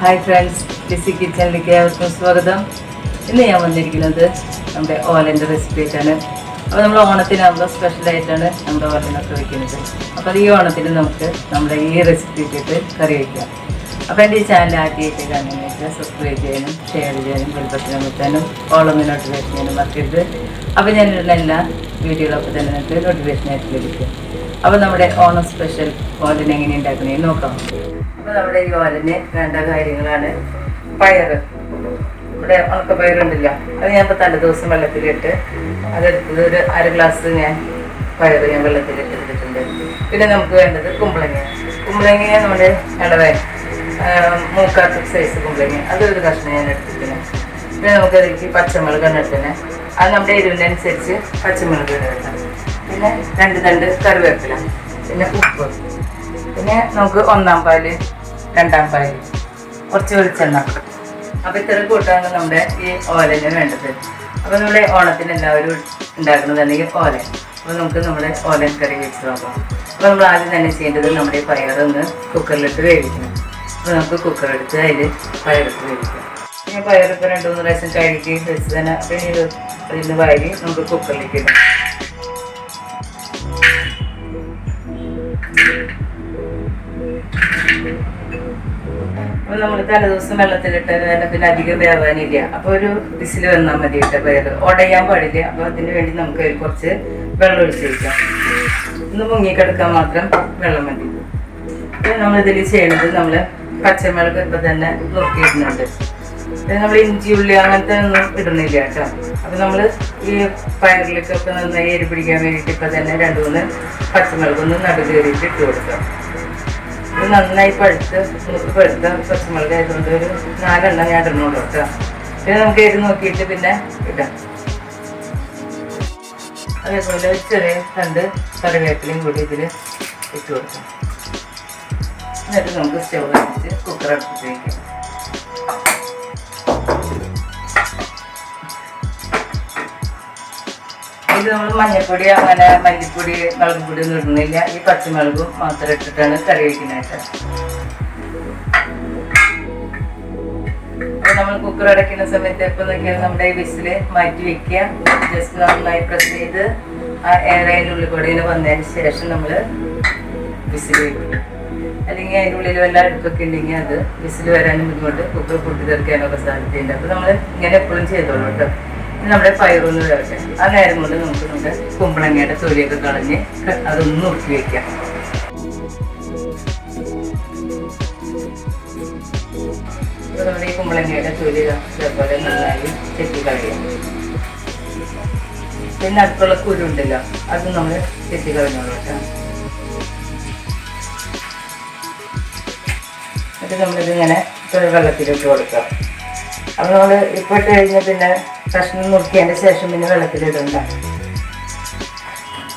Hi friends TC കിച്ചണിലേക്ക് ഏവർക്കും സ്വാഗതം. ഇന്ന് ഞാൻ വന്നിരിക്കുന്നത് നമ്മുടെ ഓലന്റെ റെസിപ്പി ആയിട്ടാണ്. അപ്പോൾ നമ്മൾ ഓണത്തിനാകുമ്പോൾ സ്പെഷ്യലായിട്ടാണ് നമ്മുടെ ഓലനൊക്കെ വയ്ക്കുന്നത് അപ്പോൾ ഈ ഓണത്തിന് നമുക്ക് നമ്മുടെ ഈ റെസിപ്പി ഇട്ടിട്ട് കറി വയ്ക്കാം അപ്പോൾ എന്റെ ഈ ചാനൽ ആദ്യമായിട്ട് കണ്ടിട്ട് സബ്സ്ക്രൈബ് ചെയ്യാനും ഷെയർ ചെയ്യാനും ബെൽബട്ടനം വെക്കാനും ഓളം നോട്ടിഫിക്കേഷൻ ചെയ്യാനും മറക്കരുത്. അപ്പോൾ ഞാൻ ഇടുന്ന എല്ലാ വീഡിയോകളൊക്കെ തന്നെ നിങ്ങൾക്ക് നോട്ടിഫിക്കേഷൻ ആയിട്ട് ലഭിക്കും. അപ്പോൾ നമ്മുടെ ഓണം സ്പെഷ്യൽ ഓലൻ എങ്ങനെ ഉണ്ടാക്കണേ നോക്കാം. അപ്പോൾ നമ്മുടെ ഈ ഓലന് വേണ്ട കാര്യങ്ങളാണ്. പയറ്. ഇവിടെ ഉണക്കപ്പയറുണ്ടല്ലോ. അത് ഞാൻ ഇപ്പോൾ തലേ ദിവസം വെള്ളത്തിലിട്ട് അതെടുത്തത് ഒരു അര ഗ്ലാസ് ഞാൻ പയറ് ഞാൻ വെള്ളത്തിലിട്ട് എടുത്തിട്ടുണ്ട്. പിന്നെ നമുക്ക് വേണ്ടത് കുമ്പളങ്ങ കുമ്പളങ്ങ നമ്മുടെ ഇളവേ മൂക്കാത്ത സൈസ് കുമ്പളങ്ങ അതൊരു കഷ്ണം ഞാൻ എടുത്തിട്ടുണ്ട് പിന്നെ നമുക്ക് അതിലേക്ക് പച്ചമുളക് ഇട്ടിനെ അത് നമ്മുടെ എരിവിനനുസരിച്ച് പച്ചമുളക് ഇടുക പിന്നെ രണ്ട് തണ്ട് കറിവേപ്പില. പിന്നെ ഉപ്പ്. പിന്നെ നമുക്ക് ഒന്നാം പാൽ രണ്ടാം പാൽ. കുറച്ച് വെളിച്ചെണ്ണ. അപ്പം ഇത്ര കൂട്ടാണ് നമ്മുടെ ഈ ഓലന് വേണ്ടത്. അപ്പം നമ്മുടെ ഓണത്തിന് എല്ലാവരും ഉണ്ടാക്കുന്നതാണെങ്കിൽ ഓല അപ്പോൾ നമുക്ക് നമ്മുടെ ഓലൻ കറി വെച്ച് നോക്കാം. അപ്പോൾ നമ്മൾ ആദ്യം തന്നെ ചെയ്യേണ്ടത് നമ്മുടെ പയറൊന്ന് കുക്കറിലിട്ട് വേവിക്കണം. അപ്പോൾ നമുക്ക് കുക്കർ എടുത്ത് അതിൽ പയറിട്ട് വേവിക്കാം. ഇനി പയറിപ്പോൾ രണ്ട് മൂന്ന് പ്രാവശ്യം കഴുകി വെച്ച് തന്നെ അപ്പോൾ ഇത് അതിൽ വാരി നമുക്ക് കുക്കറിലേക്ക് ഇടാം. അപ്പോൾ നമ്മൾ തലേദിവസം വെള്ളത്തിലിട്ട് തന്നെ പിന്നെ അധികം വേവാനില്ല. അപ്പോൾ ഒരു വിസിൽ വന്നാൽ മതി കേട്ടോ പയർ ഉടയാൻ പാടില്ല. അപ്പോൾ അതിന് വേണ്ടി നമുക്ക് കുറച്ച് വെള്ളം ഒഴിച്ച് വയ്ക്കാം ഒന്ന് മുങ്ങിക്കിടക്കാൻ മാത്രം വെള്ളം മതി. പിന്നെ നമ്മൾ ഇതിൽ ചെയ്യണത് നമ്മൾ പച്ചമുളക് ഇപ്പം തന്നെ നുറുക്കിയിടുന്നുണ്ട്. നമ്മൾ ഇഞ്ചി ഉള്ളി അങ്ങനത്തെ ഒന്നും ഇടുന്നില്ല കേട്ടോ. അപ്പം നമ്മൾ ഈ പയറിലേക്കൊക്കെ നന്നായി എരി പിടിക്കാൻ വേണ്ടിയിട്ട് ഇപ്പം തന്നെ രണ്ട് മൂന്ന് പച്ചമുളകൊന്ന് നടുകേറിയിട്ട് ഇട്ട് കൊടുക്കാം. ഇത് നന്നായി പഴുത്ത് പഴുത്ത പച്ചമുളക് ആയതുകൊണ്ട് ഒരു നാലെണ്ണം ഞാൻ ഇടണോളൂ കേട്ടോ. പിന്നെ നമുക്ക് എരി നോക്കിയിട്ട് പിന്നെ ഇടാം. അതേപോലെ ചെറിയ രണ്ട് കറിവേപ്പിലയും കൂടി ഇതിൽ ഇട്ട് കൊടുക്കാം. എന്നിട്ട് നമുക്ക് സ്റ്റവ് വെച്ച് കുക്കർ വയ്ക്കാം ഇത് നമ്മൾ മഞ്ഞൾപ്പൊടി അങ്ങനെ മല്ലിപ്പൊടി മുളക് പൊടി ഒന്നും ഇടുന്നില്ല. ഈ പച്ചമുളകും മാത്രം ഇട്ടിട്ടാണ് കറി വയ്ക്കുന്നതായിട്ട് അപ്പൊ നമ്മൾ കുക്കർ അടയ്ക്കുന്ന സമയത്ത് എപ്പോൾ നോക്കിയാൽ നമ്മുടെ ഈ വിസിൽ മാറ്റി വെക്കുക. ജസ്റ്റ് നന്നായി പ്രസ് ചെയ്ത് ആ എയർ അതിന്റെ ഉള്ളിൽ കൂടെ വന്നതിന് ശേഷം നമ്മൾ വിസിൽ വെക്കും. അല്ലെങ്കിൽ അതിന്റെ ഉള്ളിൽ വല്ല അടുപ്പൊക്കെ ഉണ്ടെങ്കിൽ അത് വിസിൽ വരാനും ബുദ്ധിമുട്ട് കുക്കർ പൊട്ടി തീർക്കാനൊക്കെ സാധ്യതയുണ്ട്. അപ്പോൾ നമ്മൾ ഇങ്ങനെ എപ്പോഴും ചെയ്തോളൂ കേട്ടോ. നമ്മുടെ പയറൊന്ന് വേവട്ടെ ആ നേരം കൊണ്ട് നമുക്ക് നമ്മുടെ കുമ്പളങ്ങയുടെ തൊലിയൊക്കെ കളഞ്ഞ് അതൊന്ന് ഉറക്കി വയ്ക്കാം നമ്മുടെ ഈ കുമ്പളങ്ങയുടെ തൊലി ഇതേപോലെ നന്നായി ചെത്തി കളയാം. പിന്നെ അടുത്തുള്ള കുരുണ്ടല്ലോ അത് നമ്മൾ ചെത്തി കളഞ്ഞോളൂ കേട്ടോ. എന്നിട്ട് നമ്മളിതിങ്ങനെ വെള്ളത്തിലിട്ട് കൊടുക്കാം അപ്പോൾ നമ്മൾ ഇപ്പോൾ ഇട്ട് കഴിഞ്ഞ് പിന്നെ കഷ്ണം നുറുക്കിയതിന്റെ ശേഷം പിന്നെ വെള്ളത്തിലിടണ്ട.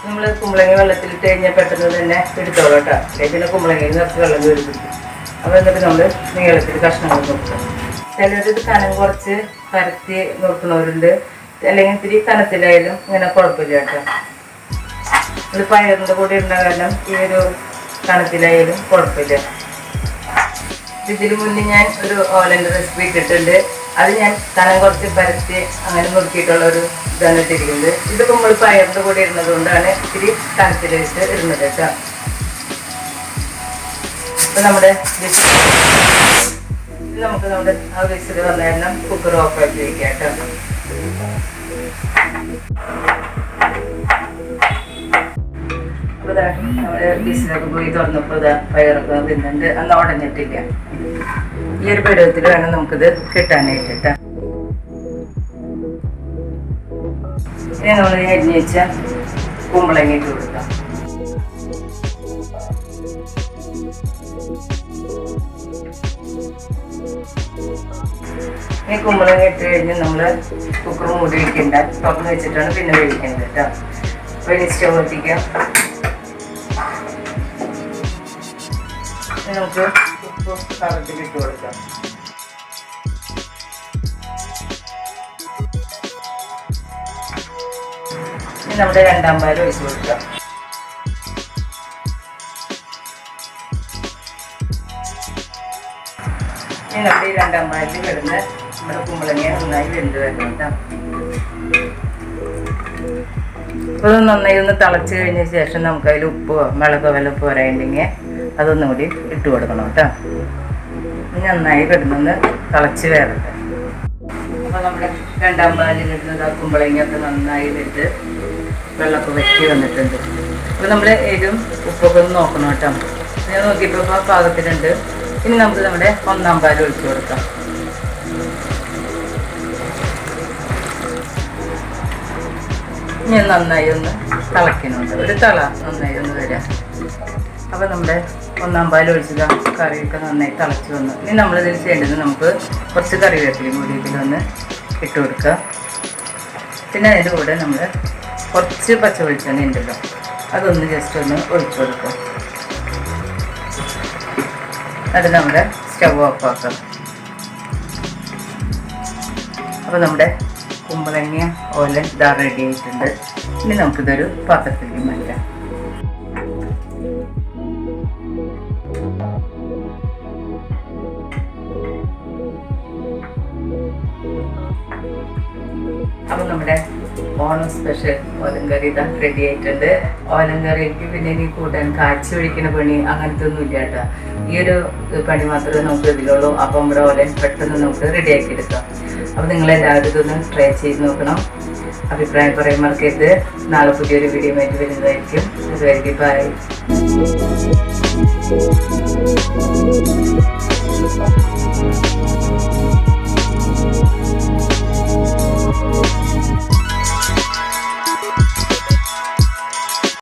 നമ്മൾ കുമ്പളങ്ങ വെള്ളത്തിലിട്ട് കഴിഞ്ഞാൽ പെട്ടെന്ന് തന്നെ എടുത്തോളൂ കേട്ടോ. പിന്നെ കുമ്പളങ്ങയിൽ നിറച്ച് വെള്ളം കയറി അപ്പോൾ എന്നിട്ട് നമ്മൾ നീളത്തിൽ കഷ്ണങ്ങൾ നുറുക്കാം ചിലർ ഇത് കനം കുറച്ച് പരത്തി നുറുക്കുന്നവരുണ്ട്. അല്ലെങ്കിൽ ഇത്തിരി കനത്തിലായാലും ഇങ്ങനെ കുഴപ്പമില്ല കേട്ടോ. ഇത് പയറിന്റെ കൂടെ ഇടുന്ന കാരണം ഈ ഒരു കനത്തിലായാലും കുഴപ്പമില്ല. ഇതിന് മുന്നേ ഞാൻ ഒരു ഓലന്റെ റെസിപ്പി ഇട്ടിട്ടുണ്ട്. അത് ഞാൻ കനം കുറച്ച് പരത്തി അങ്ങനെ നുറുക്കിയിട്ടുള്ള ഒരു ഇതാണ് ഇട്ടിരിക്കുന്നത്. ഇത് നമ്മൾ പയറിന്റെ കൂടെ ഇടുന്നത് കൊണ്ടാണ് ഇത്തിരി കനത്തിലിട്ട് ഇടുന്നത് കേട്ടോ. ഇപ്പം നമ്മുടെ നമുക്ക് നമ്മുടെ ആ വിസിൽ വന്ന കുക്കർ ഓഫ് ആക്കി വയ്ക്കാം കേട്ടോ. നമ്മുടെ വിസിലൊക്കെ പോയി തുറന്നപ്പോൾ ഇതാ പയറൊക്കെ തിന്നുണ്ട് അന്ന് ഉടഞ്ഞിട്ടില്ല. ഈ ഒരു പരുവത്തിൽ വേണം നമുക്കിത് കിട്ടാനായിട്ട് കേട്ടോ ഇനി നമ്മൾ അരിഞ്ഞ് കുമ്പളങ്ങ ഇട്ട് കൊടുക്കാം. ഈ കുമ്പളങ്ങ ഇട്ട് കഴിഞ്ഞ് നമ്മൾ കുക്കർ മൂടി വയ്ക്കണ്ട തുറന്ന് വെച്ചിട്ടാണ് പിന്നെ വേവിക്കേണ്ടത് കേട്ടോ അപ്പോൾ ഇനി സ്റ്റവ് കത്തിക്കാം നമ്മുടെ രണ്ടാം പാൽ ഒഴിച്ചു കൊടുക്കാം ഇനി നമ്മുടെ ഈ രണ്ടാം പാലിൽ കിടന്ന് നമ്മുടെ കുമ്പളങ്ങ നന്നായി വെന്ത് വരണം കേട്ടോ. അത് നന്നായി ഒന്ന് തിളച്ച് കഴിഞ്ഞ ശേഷം നമുക്ക് അതിൽ ഉപ്പോ മുളകോ വല്ല പോരായിട്ടുണ്ടെങ്കിൽ അതൊന്നും കൂടി ഇട്ട് കൊടുക്കണം കേട്ടോ. നന്നായി കിടന്നൊന്ന് തിളച്ച് വേറട്ടെ അപ്പോൾ നമ്മുടെ രണ്ടാം ആ കുമ്പളങ്ങയൊക്കെ നന്നായി ഇട്ട് വെള്ളമൊക്കെ വറ്റി വന്നിട്ടുണ്ട്. അപ്പോൾ നമ്മൾ ഏതും ഉപ്പൊക്കെ ഒന്ന് നോക്കണം കേട്ടോ. ഞാൻ നോക്കിയപ്പോൾ പാകത്തിനുണ്ട് ഇനി നമുക്ക് നമ്മുടെ ഒന്നാം പാൽ ഒഴിച്ചു കൊടുക്കാം. ഞാൻ നന്നായി ഒന്ന് തിളക്കുന്നുണ്ട് ഒരു തള നന്നായി ഒന്ന് വരാം. അപ്പോൾ നമ്മുടെ ഒന്നാം പാൽ ഒഴിച്ചത്. കറിയൊക്കെ നന്നായി തിളച്ച് വന്നു. ഇനി നമ്മളിതിൽ ചെയ്യേണ്ടത് നമുക്ക് കുറച്ച് കറിവേപ്പിലയും കൂടി ഇതിലൊന്ന് ഇട്ട് കൊടുക്കുക പിന്നെ അതിന്റെ കൂടെ നമ്മൾ കുറച്ച് പച്ച വെളിച്ചെണ്ണ ഉണ്ടല്ലോ. അതൊന്ന് ജസ്റ്റ് ഒന്ന് ഒഴിച്ചു കൊടുക്കുക അത് നമ്മുടെ സ്റ്റവ് ഓഫ് ആക്കാം. അപ്പോൾ നമ്മുടെ കുമ്പളങ്ങ ഓലൻ ഇതാ റെഡി ആയിട്ടുണ്ട്. ഇനി നമുക്കിതൊരു പാത്രത്തിലേക്ക് മാറ്റാം. അപ്പോൾ നമ്മുടെ ഓണം സ്പെഷ്യൽ ഓലങ്കറി കറി ഇതാ റെഡി ആയിട്ടുണ്ട്. ഓലൻ കറി എനിക്ക് പിന്നെ ഇനി കൂട്ടാൻ കാച്ചി ഒഴിക്കുന്ന പണി അങ്ങനത്തെ ഒന്നും ഇല്ല കേട്ടോ. ഈ ഒരു പണി മാത്രമേ നമുക്ക് ഇതിലുള്ളൂ. അപ്പം നമ്മുടെ ഓലൻ പെട്ടെന്ന് നമുക്ക് റെഡി ആക്കി എടുക്കാം. നിങ്ങൾ എല്ലാവരും ഇതൊന്ന് ട്രൈ ചെയ്ത് നോക്കണം. അഭിപ്രായം പറയാൻ മറക്കരുത്. നാളെ പുതിയൊരു വീഡിയോ ആയിട്ട് വരുന്നതായിരിക്കും. അതുവരെ ബൈ